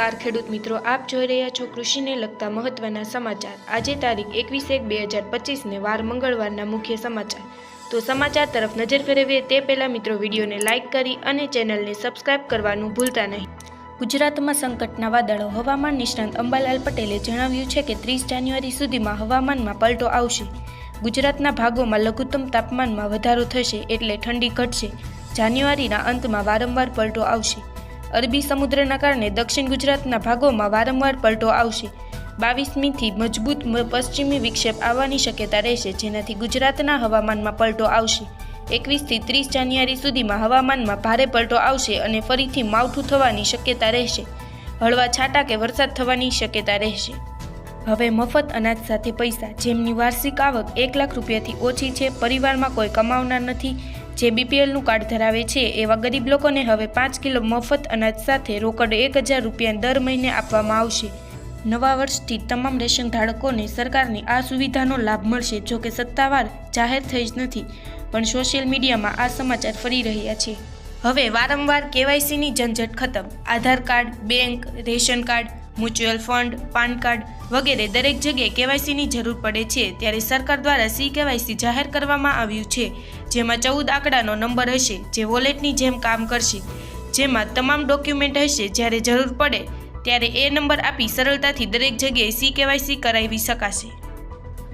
નમસ્કાર, ખેડૂત મિત્રો. આપ જોઈ રહ્યા છો કૃષિને લગતા મહત્વના સમાચાર. આજે તારીખ એકવીસ એક બે હજાર પચીસને વાર મંગળવારના મુખ્ય સમાચાર. તો સમાચાર તરફ નજર ફેરવીએ તે પહેલાં મિત્રો વિડીયોને લાઇક કરી અને ચેનલને સબસ્ક્રાઇબ કરવાનું ભૂલતા નહીં. ગુજરાતમાં સંકટના વાદળો હવામાન નિષ્ણાંત અંબાલાલ પટેલે જણાવ્યું છે કે ત્રીસ જાન્યુઆરી સુધીમાં હવામાનમાં પલટો આવશે. ગુજરાતના ભાગોમાં લઘુત્તમ તાપમાનમાં વધારો થશે એટલે ઠંડી ઘટશે. જાન્યુઆરીના અંતમાં વારંવાર પલટો આવશે. અરબી સમુદ્રના કારણે દક્ષિણ ગુજરાતના ભાગોમાં વારંવાર પલટો આવશે. બાવીસમીથી મજબૂત પશ્ચિમી વિક્ષેપ આવવાની શક્યતા રહેશે, જેનાથી ગુજરાતના હવામાનમાં પલટો આવશે. એકવીસથી ત્રીસ જાન્યુઆરી સુધીમાં હવામાનમાં ભારે પલટો આવશે અને ફરીથી માવઠું થવાની શક્યતા રહેશે. હળવા છાંટા કે વરસાદ થવાની શક્યતા રહેશે. હવે મફત અનાજ સાથે પૈસા, જેમની વાર્ષિક આવક એક લાખ રૂપિયાથી ઓછી છે, પરિવારમાં કોઈ કમાવનાર નથી જે બીપીએલનું કાર્ડ ધરાવે છે, એવા ગરીબ લોકોને હવે પાંચ કિલો મફત અનાજ સાથે રોકડ એક હજાર રૂપિયા દર મહિને આપવામાં આવશે. નવા વર્ષથી તમામ રેશન ધારકોને સરકારની આ સુવિધાનો લાભ મળશે, જો કે સત્તાવાર જાહેર થઈ જ નથી, પણ સોશિયલ મીડિયામાં આ સમાચાર ફરી રહ્યા છે. હવે વારંવાર કેવાયસીની ઝંઝટ ખતમ. Aadhaar card, bank, ration card mutual fund, PAN card વગેરે દરેક જગ્યાએ કેવાયસીની જરૂર પડે છે. ત્યારે સરકાર દ્વારા સી કેવાયસી જાહેર કરવામાં આવ્યું છે. જેમાં ચૌદ આંકડાનો નંબર હશે જે વોલેટની જેમ કામ કરશે. જેમાં તમામ ડોક્યુમેન્ટ હશે જ્યારે જરૂર પડે ત્યારે એ નંબર આપી સરળતાથી દરેક જગ્યાએ સી કેવાયસી કરાવી શકાશે.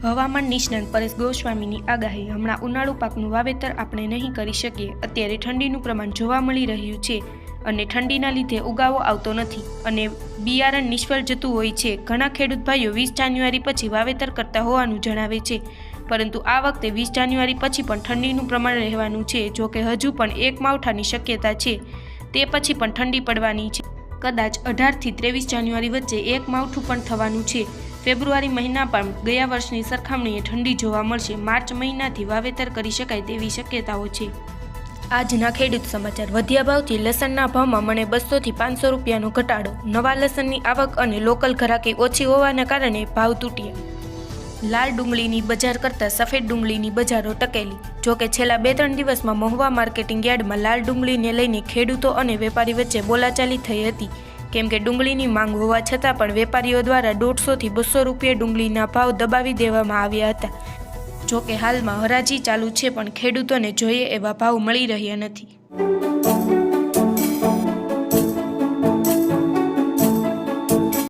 હવામાન નિષ્ણાંત પરેશ ગોસ્વામીની આગાહી હમણાં ઉનાળુ પાકનું વાવેતર આપણે નહીં કરી શકીએ. અત્યારે ઠંડીનું પ્રમાણ જોવા મળી રહ્યું છે. અને ઠંડીના લીધે ઉગાવો આવતો નથી. અને બિયારણ નિષ્ફળ જતું હોય છે. ઘણા ખેડૂત ભાઈઓ વીસ જાન્યુઆરી પછી વાવેતર કરતા હોવાનું જણાવે છે. પરંતુ આ વખતે વીસ જાન્યુઆરી પછી પણ ઠંડીનું પ્રમાણ રહેવાનું છે, જો કે હજુ પણ એક માવઠાની શક્યતા છે. તે પછી પણ ઠંડી પડવાની છે. કદાચ અઢારથી ત્રેવીસ જાન્યુઆરી વચ્ચે એક માવઠું પણ થવાનું છે. ફેબ્રુઆરી મહિના પણ ગયા વર્ષની સરખામણીએ ઠંડી જોવા મળશે. માર્ચ મહિનાથી વાવેતર કરી શકાય તેવી શક્યતાઓ છે. આજના ખેડૂત સમાચાર વધ્યા ભાવથી લસણના ભાવમાં મને બસોથી પાંચસો રૂપિયાનો ઘટાડો. નવા લસણની આવક અને લોકલ ઘરાકી ઓછી હોવાના કારણે ભાવ તૂટ્યા. લાલ ડુંગળીની બજાર કરતાં સફેદ ડુંગળીની બજારો ટકેલી. જોકે છેલ્લા બે ત્રણ દિવસમાં મહુવા માર્કેટિંગ યાર્ડમાં લાલ ડુંગળીને લઈને ખેડૂતો અને વેપારી વચ્ચે બોલાચાલી થઈ હતી. કેમ કે ડુંગળીની માંગ હોવા છતાં પણ વેપારીઓ દ્વારા દોઢસોથી બસો રૂપિયા ડુંગળીના ભાવ દબાવી દેવામાં આવ્યા હતા. જોકે હાલમાં હરાજી ચાલુ છે પણ ખેડૂતોને જોઈએ એવા ભાવ મળી રહ્યા નથી.